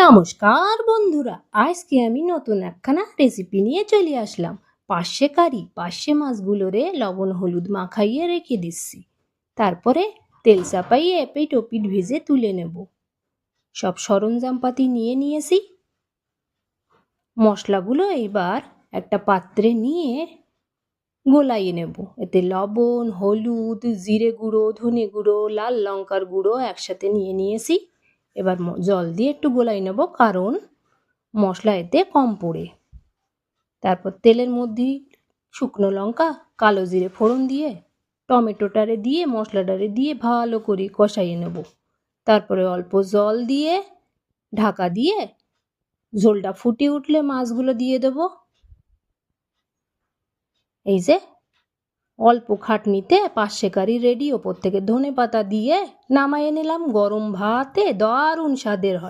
নমস্কার বন্ধুরা, আজকে আমি নতুন একখানা রেসিপি নিয়ে চলে আসলাম। পার্শে কারি পার্শে মাছগুলোরে লবণ, হলুদ মাখাইয়ে রেখে দিচ্ছি। তারপরে তেল চাপাইয়ে এপিট ওপিট ভেজে তুলে নেব। সব সরঞ্জামপাতি নিয়ে নিয়েছি। মশলাগুলো এইবার একটা পাত্রে নিয়ে গোলাইয়ে নেব। এতে লবণ, হলুদ, জিরে গুঁড়ো, ধনে গুঁড়ো, লাল লঙ্কার গুঁড়ো একসাথে নিয়ে নিয়েছি। এবার জল দিয়ে একটু গোলাই নেব, কারণ মশলা এতে কম পড়ে। তারপর তেলের মধ্যে শুকনো লঙ্কা, কালো জিরে ফোড়ন দিয়ে, টমেটোটারে দিয়ে, মশলাটারে দিয়ে ভালো করে কষাইয়ে নেব। তারপরে অল্প জল দিয়ে ঢাকা দিয়ে ঝোলটা ফুটে উঠলে মাছগুলো দিয়ে দেব। এই যে অল্প খাটনিতে পাশে কারি রেডি ওপর থেকে ধনে পাতা দিয়ে নামাইয়ে নিলাম গরম ভাতে, দারুণ স্বাদের হয়।